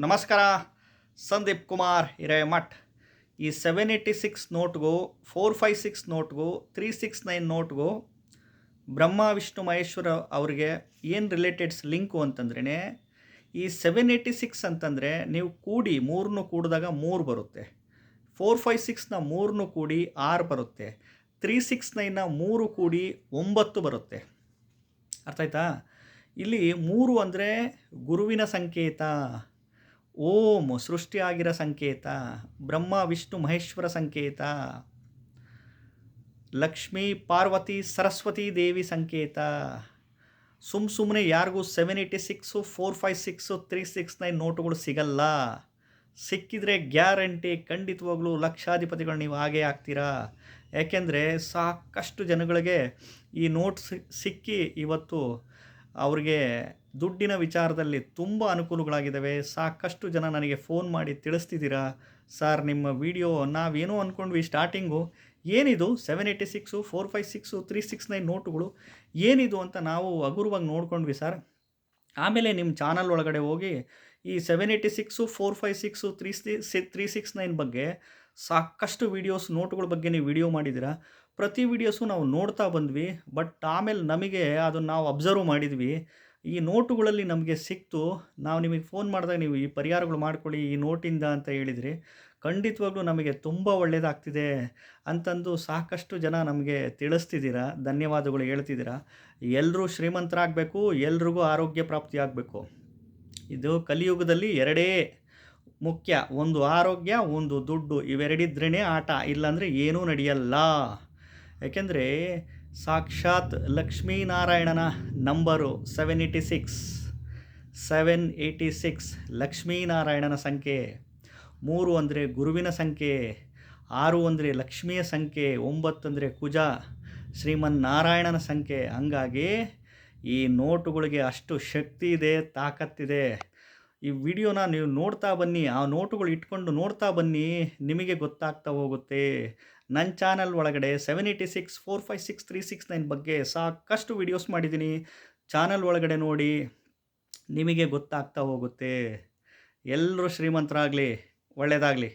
ನಮಸ್ಕಾರ, ಸಂದೀಪ್ ಕುಮಾರ್, ಹಿರೇಮಠ್. ಈ seven eighty six ನೋಟ್ಗೂ ಫೋರ್ ಫೈವ್ ಸಿಕ್ಸ್ ನೋಟ್ಗೂ ತ್ರೀ ಸಿಕ್ಸ್ ನೈನ್ ನೋಟ್ಗೂ ಬ್ರಹ್ಮ, ವಿಷ್ಣು, ಮಹೇಶ್ವರ ಅವರಿಗೆ ಏನು ರಿಲೇಟೆಡ್ಸ್ ಲಿಂಕು ಅಂತಂದ್ರೇ ಈ ಸೆವೆನ್ ಏಯ್ಟಿ ಸಿಕ್ಸ್ ಅಂತಂದರೆ ನೀವು ಕೂಡಿ ಮೂರನ್ನು ಕೂಡಿದಾಗ ಮೂರು ಬರುತ್ತೆ. ಫೋರ್ ಫೈ ಸಿಕ್ಸ್ನ ಮೂರನ್ನು ಕೂಡಿ ಆರು ಬರುತ್ತೆ. ತ್ರೀ ಸಿಕ್ಸ್ ನೈನ್ನ ಮೂರು ಕೂಡಿ ಒಂಬತ್ತು ಬರುತ್ತೆ. ಅರ್ಥ ಆಯ್ತಾ? ಇಲ್ಲಿ ಮೂರು ಅಂದರೆ ಗುರುವಿನ ಸಂಕೇತ. ಓಂ ಸೃಷ್ಟಿಯಾಗಿರೋ ಸಂಕೇತ, ಬ್ರಹ್ಮ, ವಿಷ್ಣು, ಮಹೇಶ್ವರ ಸಂಕೇತ, ಲಕ್ಷ್ಮೀ, ಪಾರ್ವತಿ, ಸರಸ್ವತಿ ದೇವಿ ಸಂಕೇತ, ಸುಮ್ ಸುಮ್ಮನೆ ಯಾರಿಗೂ seven eighty six four five six three six nine ನೋಟುಗಳು ಸಿಗಲ್ಲ. ಸಿಕ್ಕಿದರೆ ಗ್ಯಾರಂಟಿ, ಖಂಡಿತವಾಗ್ಲೂ ಲಕ್ಷಾಧಿಪತಿಗಳು ನೀವು ಹಾಗೇ ಆಗ್ತೀರಾ? ಯಾಕೆಂದರೆ ಸಾಕಷ್ಟು ಜನಗಳಿಗೆ ಈ ನೋಟ್ ಸಿಕ್ಕಿ ಇವತ್ತು ಅವ್ರಿಗೆ ದುಡ್ಡಿನ ವಿಚಾರದಲ್ಲಿ ತುಂಬ ಅನುಕೂಲಗಳಾಗಿದ್ದಾವೆ. ಸಾಕಷ್ಟು ಜನ ನನಗೆ ಫೋನ್ ಮಾಡಿ ತಿಳಿಸ್ತಿದ್ದೀರಾ? ಸರ್, ನಿಮ್ಮ ವಿಡಿಯೋ ನಾವೇನೋ ಅಂದ್ಕೊಂಡ್ವಿ ಸ್ಟಾರ್ಟಿಂಗು. ಏನಿದು? Seven eighty six, four five six, three six nine ನೋಟುಗಳು. ಏನಿದು ಅಂತ ನಾವು ಹಗುರವಾಗಿ ನೋಡ್ಕೊಂಡ್ವಿ ಸರ್. ಆಮೇಲೆ ನಿಮ್ಮ ಚಾನಲ್ ಒಳಗಡೆ ಹೋಗಿ ಈ seven eighty six, four five six, three C, three six nine ಬಗ್ಗೆ ಸಾಕಷ್ಟು ವೀಡಿಯೋಸ್ ನೋಟುಗಳ ಬಗ್ಗೆ ನೀವು ವಿಡಿಯೋ ಮಾಡಿದ್ದೀರಾ? ಪ್ರತಿ ವೀಡಿಯೋಸು ನಾವು ನೋಡ್ತಾ ಬಂದ್ವಿ ಬಟ್ ಆಮೇಲೆ ನಮಗೆ ಅದನ್ನು ನಾವು ಅಬ್ಸರ್ವ್ ಮಾಡಿದ್ವಿ. ಈ ನೋಟುಗಳಲ್ಲಿ ನಮಗೆ ಸಿಕ್ತು. ನಾವು ನಿಮಗೆ ಫೋನ್ ಮಾಡಿದಾಗ ನೀವು ಈ ಪರಿಹಾರಗಳು ಮಾಡ್ಕೊಳ್ಳಿ, ಈ ನೋಟಿಂದ ಅಂತ ಹೇಳಿದ್ರಿ. ಖಂಡಿತವಾಗ್ಲೂ ನಮಗೆ ತುಂಬ ಒಳ್ಳೆಯದಾಗ್ತಿದೆ ಅಂತಂದು ಸಾಕಷ್ಟು ಜನ ನಮಗೆ ತಿಳಿಸ್ತಿದ್ದೀರಾ, ಧನ್ಯವಾದಗಳು ಹೇಳ್ತಿದ್ದೀರಾ. ಎಲ್ಲರೂ ಶ್ರೀಮಂತರಾಗಬೇಕು, ಎಲ್ರಿಗೂ ಆರೋಗ್ಯ ಪ್ರಾಪ್ತಿ ಆಗಬೇಕು ಇದು ಕಲಿಯುಗದಲ್ಲಿ ಎರಡೇ ಮುಖ್ಯ. ಒಂದು ಆರೋಗ್ಯ, ಒಂದು ದುಡ್ಡು ಇವೆರಡಿದ್ರೇ ಆಟ. ಇಲ್ಲಾಂದರೆ ಏನೂ ನಡೆಯಲ್ಲ. ಯಾಕೆಂದರೆ ಸಾಕ್ಷಾತ್ ಲಕ್ಷ್ಮೀನಾರಾಯಣನ number seven eighty six seven eighty six ಲಕ್ಷ್ಮೀನಾರಾಯಣನ ಸಂಖ್ಯೆ. ಮೂರು ಅಂದರೆ ಗುರುವಿನ ಸಂಖ್ಯೆ. ಆರು ಅಂದರೆ ಲಕ್ಷ್ಮಿಯ ಸಂಖ್ಯೆ. ಒಂಬತ್ತು ಅಂದರೆ ಕುಜ. ಶ್ರೀಮನ್ನಾರಾಯಣನ ಸಂಖ್ಯೆ. ಹಂಗಾಗಿ ಈ ನೋಟುಗಳಿಗೆ ಅಷ್ಟು ಶಕ್ತಿ ಇದೆ, ತಾಕತ್ತಿದೆ. ಈ ವಿಡಿಯೋನ ನೀವು ನೋಡ್ತಾ ಬನ್ನಿ, ಆ ನೋಟುಗಳು ಇಟ್ಕೊಂಡು ನೋಡ್ತಾ ಬನ್ನಿ, ನಿಮಗೆ ಗೊತ್ತಾಗ್ತಾ ಹೋಗುತ್ತೆ. ನನ್ನ ಚಾನಲ್ ಒಳಗಡೆ seven eighty six four five six three six nine ಬಗ್ಗೆ ಸಾಕಷ್ಟು ವಿಡಿಯೋಸ್ ಮಾಡಿದ್ದೀನಿ. ಚಾನಲ್ ಒಳಗಡೆ ನೋಡಿ, ನಿಮಗೆ ಗೊತ್ತಾಗ್ತಾ ಹೋಗುತ್ತೆ. ಎಲ್ಲರೂ ಶ್ರೀಮಂತರಾಗಲಿ ಒಳ್ಳೆಯದಾಗಲಿ